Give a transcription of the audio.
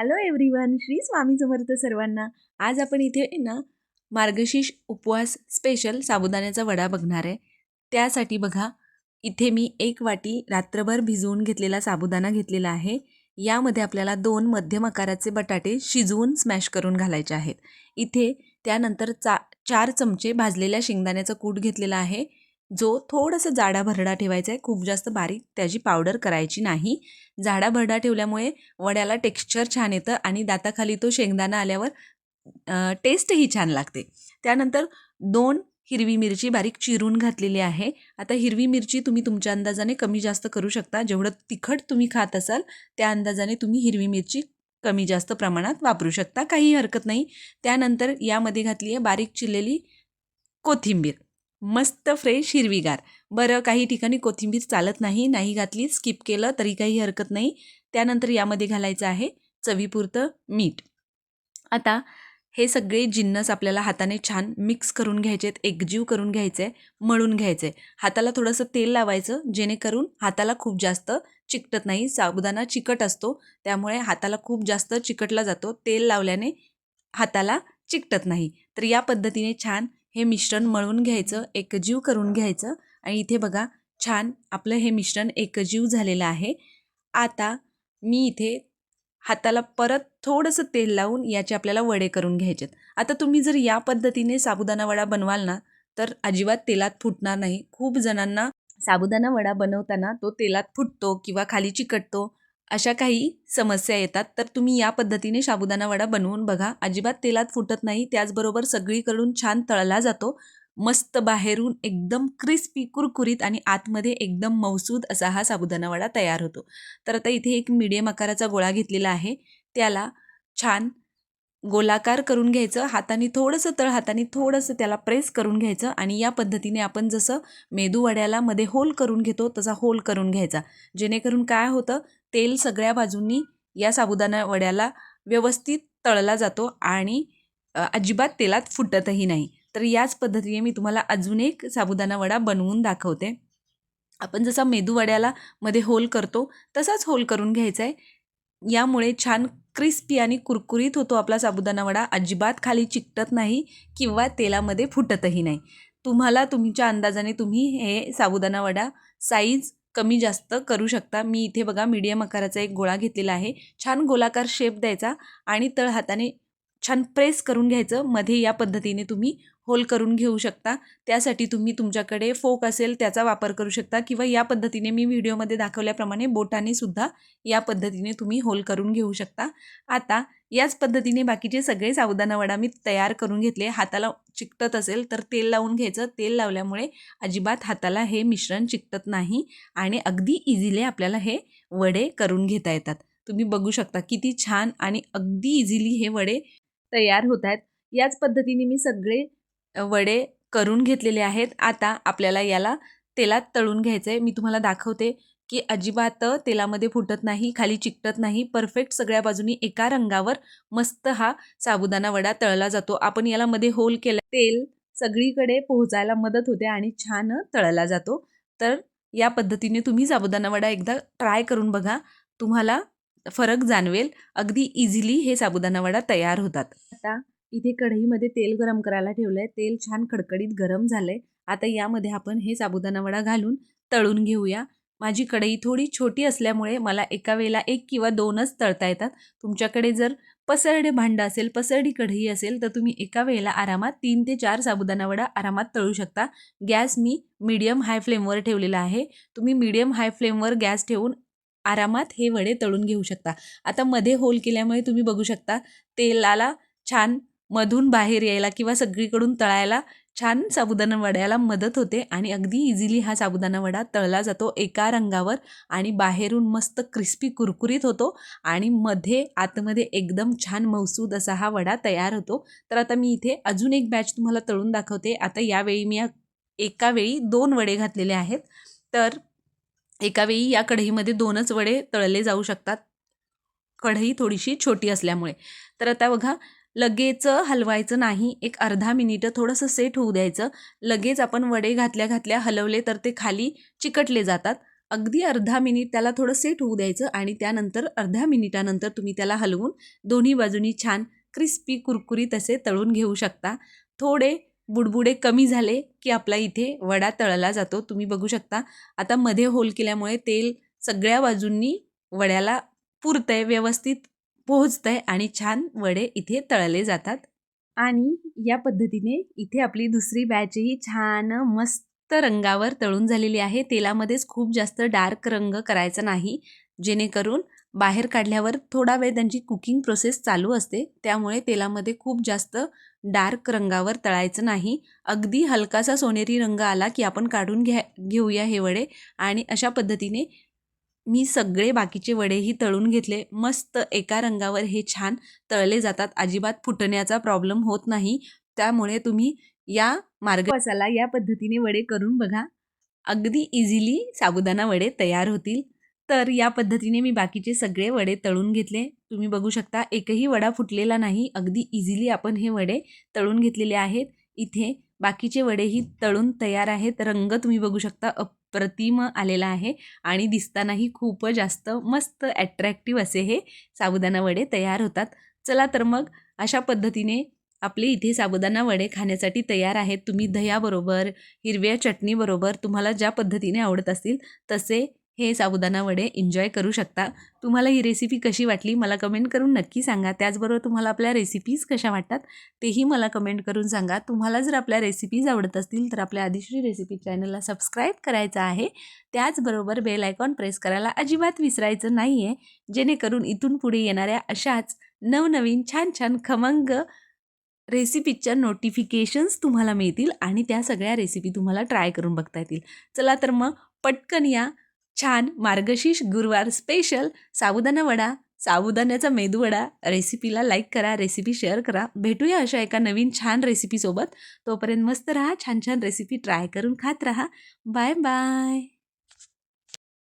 Hello everyone Shri Swami Samarth सर्वांना. आज आपण इथे ना मार्गशीर्ष उपवास स्पेशल साबुदाण्याचा वडा बघणार आहे. त्यासाठी बघा इथे मी एक वाटी रात्रभर भिजवून घेतलेला साबुदाणा घेतलेला आहे. यामध्ये आपल्याला दोन मध्यम आकाराचे बटाटे शिजवून स्मॅश करून घालायचे आहेत. इथे त्यानंतर चा चार चमचे भाजलेल्या शेंगदाण्याचा कूट घेतलेला आहे. जो थोडंसं जाडा भरडा ठेवायचा आहे खूप जास्त बारीक त्याची पावडर करायची नाही. जाडा भरडा ठेवल्यामुळे वड्याला टेक्स्चर छान येतं आणि दाताखाली तो शेंगदाणा आल्यावर टेस्टही छान लागते. त्यानंतर दोन हिरवी मिरची बारीक चिरून घातलेली आहे. आता हिरवी मिरची तुम्ही तुमच्या अंदाजाने कमी जास्त करू शकता. जेवढं तिखट तुम्ही खात असाल त्या अंदाजाने तुम्ही हिरवी मिरची कमी जास्त प्रमाणात वापरू शकता. काही हरकत नाही. त्यानंतर यामध्ये घातली आहे बारीक चिरलेली कोथिंबीर. मस्त फ्रेश हिरवीगार. बरं काही ठिकाणी कोथिंबीर चालत नाही नाही घातली स्किप केलं तरी काही हरकत नाही. त्यानंतर यामध्ये घालायचं आहे चवीपुरतं मीठ. आता हे सगळे जिन्नस आपल्याला हाताने छान मिक्स करून घ्यायचे आहेत एकजीव करून घ्यायचे आहे मळून घ्यायचे आहे हाताला थोडंसं तेल लावायचं जेणेकरून हाताला खूप जास्त चिकटत नाही साबुदाणा चिकट असतो त्यामुळे हाताला खूप जास्त चिकटला जातो तेल लावल्याने हाताला चिकटत नाही. तर या पद्धतीने छान हे मिश्रण मळून घ्यायचं एकजीव करून घ्यायचं. आणि इथे बघा छान आपलं हे मिश्रण एकजीव झालेलं आहे. आता मी इथे हाताला परत थोडंसं तेल लावून याचे आपल्याला वडे करून घ्यायचेत आता तुम्ही जर या पद्धतीने साबुदाणा वडा बनवाल ना तर अजिबात तेलात फुटणार नाही. खूप जणांना साबुदाणा वडा बनवताना तो तेलात फुटतो किंवा खाली चिकटतो. अशा काही समस्या येतात तर तुम्ही या पद्धतीने साबुदाणा वडा बनवून बघा. अजिबात तेलात फुटत नाही त्याचबरोबर सगळीकडून छान तळला जातो. मस्त बाहेरून एकदम क्रिस्पी कुरकुरीत आणि आतमध्ये एकदम मौसूद असा हा साबुदाणा वडा तयार होतो. तर आता इथे एक मीडियम आकाराचा गोळा घेतलेला आहे. त्याला छान गोलाकार करून घ्यायचं हाताने थोडंसं तळ हाताने थोडंसं त्याला प्रेस करून घ्यायचं आणि या पद्धतीने आपण जसं मेदूवड्याला मध्ये होल करून घेतो तसा होल करून घ्यायचा. जेणेकरून काय होतं तेल सगळ्या बाजूंनी या साबुदाणा वड्याला व्यवस्थित तळला जातो आणि अजिबात तेलात फुटतही नाही. तर याच पद्धतीने मी तुम्हाला अजून एक साबुदाणा वडा बनवून दाखवते. आपण जसा मेदू वड्याला मध्ये होल करतो तसाच होल करून घ्यायचा आहे यामुळे छान क्रिस्पी आणि कुरकुरीत होतो आपला साबुदाणा वडा. अजिबात खाली चिकटत नाही किंवा तेलामध्ये फुटतही नाही. तुम्हाला तुमच्या अंदाजाने तुम्ही हे साबुदाणा वडा साईज कमी जास्त करू शकता. मी इथे बघा मीडियम आकाराचा एक गोळा घेतलेला आहे. छान गोलाकार शेप द्यायचा आणि तळ हाताने छान प्रेस करून घ्यायचं. मध्ये या पद्धतीने तुम्ही होल करून घेऊ शकता. त्यासाठी तुम्ही तुमच्याकडे फोक असेल त्याचा वापर करू शकता किंवा या पद्धतीने मी व्हिडिओमध्ये दाखवल्याप्रमाणे बोटाने सुद्धा या पद्धतीने तुम्ही होल करून घेऊ शकता. आता याच पद्धतीने बाकीचे सगळे सावधाना वडा मी तयार करून घेतले. हाताला चिकटत असेल तर तेल लावून घ्यायचं. तेल लावल्यामुळे अजिबात हाताला हे मिश्रण चिकटत नाही आणि अगदी इझिली आपल्याला हे वडे करून घेता येतात. तुम्ही बघू शकता किती छान आणि अगदी इझिली हे वडे तयार होत आहेत. याच पद्धतीने मी सगळे वडे करून घेतलेले आहेत. आता आपल्याला याला तेलात तळून घ्यायचं आहे मी तुम्हाला दाखवते की अजिबात तेलामध्ये फुटत नाही खाली चिकटत नाही. परफेक्ट सगळ्या बाजूनी एका रंगावर मस्त हा साबुदाणा वडा तळला जातो. आपण याला मध्ये होल केलं तेल सगळीकडे पोहोचायला मदत होते आणि छान तळला जातो. तर या पद्धतीने तुम्ही साबुदाणा वडा एकदा ट्राय करून बघा. तुम्हाला फरक जाणवेल. अगदी इझिली हे साबुदाणा वडा तयार होतात. आता इथे कढईमध्ये तेल गरम करायला ठेवलं आहे तेल छान खडकडीत गरम झालं आहे आता यामध्ये आपण हे साबुदाणा वडा घालून तळून घेऊया. माझी कढई थोडी छोटी असल्यामुळे मला एका वेळेला एक किंवा दोनच तळता येतात. तुमच्याकडे जर पसरडे भांडं असेल पसरडी कढई असेल तर तुम्ही एका वेळेला आरामात तीन ते चार साबुदाणा वडा आरामात तळू शकता. गॅस मी मीडियम हाय फ्लेमवर ठेवलेला आहे. तुम्ही मीडियम हाय फ्लेमवर गॅस ठेवून आरामात हे वडे तळून घेऊ शकता. आता मध्ये होल केल्यामुळे तुम्ही बघू शकता तेलाला छान मधून बाहेर यायला किंवा सगळीकडून तळायला छान साबुदाणा वड्याला मदत होते आणि अगदी इझिली हा साबुदाणा वडा तळला जातो एका रंगावर आणि बाहेरून मस्त क्रिस्पी कुरकुरीत होतो आणि मध्ये आतमध्ये एकदम छान मौसूद असा हा वडा तयार होतो. तर आता मी इथे अजून एक बॅच तुम्हाला तळून दाखवते. आता यावेळी मी एका वेळी दोन वडे घातलेले आहेत. तर एकावेळी या कढईमध्ये दोनच वडे तळले जाऊ शकतात. कढई थोडीशी छोटी असल्यामुळे. तर आता बघा लगेच हलवायचं नाही. एक अर्धा मिनिटं थोडंसं सेट होऊ द्यायचं. लगेच आपण वडे घातल्या घातल्या हलवले तर ते खाली चिकटले जातात. अगदी अर्धा मिनिट त्याला थोडं सेट होऊ द्यायचं आणि त्यानंतर अर्ध्या मिनिटानंतर तुम्ही त्याला हलवून दोन्ही बाजूनी छान क्रिस्पी कुरकुरीत असे तळून घेऊ शकता. थोडे बुडबुडे कमी झाले की आपला इथे वडा तळला जातो. तुम्ही बघू शकता. आता मध्ये होल केल्यामुळे तेल सगळ्या बाजूंनी वड्याला पुरतंय व्यवस्थित पोहोचतंय आणि छान वडे इथे तळले जातात. आणि या पद्धतीने इथे आपली दुसरी बॅचही छान मस्त रंगावर तळून झालेली आहे. तेलामध्येच खूप जास्त डार्क रंग करायचा नाही. जेणेकरून बाहेर काढल्यावर थोडा वेळ त्यांची कुकिंग प्रोसेस चालू असते. त्यामुळे तेलामध्ये खूप जास्त डार्क रंगावर तळायचं नाही. अगदी हलकासा सोनेरी रंग आला की आपण काढून घ्या घेऊया हे वडे. आणि अशा पद्धतीने मी सगळे बाकीचे वडेही तळून घेतले. मस्त एका रंगावर हे छान तळले जातात. अजिबात फुटण्याचा प्रॉब्लेम होत नाही. त्यामुळे तुम्ही या मार्गवासाला या पद्धतीने वडे करून बघा. अगदी इझिली साबुदाणा वडे तयार होतील. तर या पद्धतीने मी बाकीचे सगळे वडे तळून घेतले. तुम्ही बघू शकता एकही वडा फुटलेला नाही. अगदी इझिली आपण हे वडे तळून घेतलेले आहेत. इथे बाकीचे वडेही तळून तयार आहेत. रंग तुम्ही बघू शकता अप प्रतिम आलेला आहे आणि दिसतानाही खूप जास्त मस्त ॲट्रॅक्टिव्ह असे हे साबुदाणा वडे तयार होतात. चला तर मग अशा पद्धतीने आपले इथे साबुदाणा वडे खाण्यासाठी तयार आहेत. तुम्ही दह्याबरोबर हिरव्या चटणीबरोबर तुम्हाला ज्या पद्धतीने आवडत असतील तसे हे साबुदाणा वडे एन्जॉय करू शकता. तुम्हाला ही रेसिपी कशी वाटली मला कमेंट करून नक्की सांगा. त्याचबरोबर तुम्हाला आपल्या रेसिपीज कशा वाटतात तेही मला कमेंट करून सांगा. तुम्हाला जर आपल्या रेसिपीज आवडत असतील तर आपल्या आदिश्री रेसिपी चॅनलला सबस्क्राईब करायचं आहे. त्याचबरोबर बेल आयकॉन प्रेस करायला अजिबात विसरायचं नाही आहे जेणेकरून इथून पुढे येणाऱ्या अशाच नवनवीन छान छान खमंग रेसिपीच्या नोटिफिकेशन्स तुम्हाला मिळतील आणि त्या सगळ्या रेसिपी तुम्हाला ट्राय करून बघता येतील. चला तर मग पटकन या छान मार्गशीर्ष गुरुवार स्पेशल साबुदाणा वडा साबुदाण्याचा मेदूवडा रेसिपीला लाईक करा रेसिपी शेअर करा. भेटूया अशा एका नवीन छान रेसिपीसोबत तोपर्यंत मस्त राहा छान छान रेसिपी ट्राय करून खात राहा. Bye bye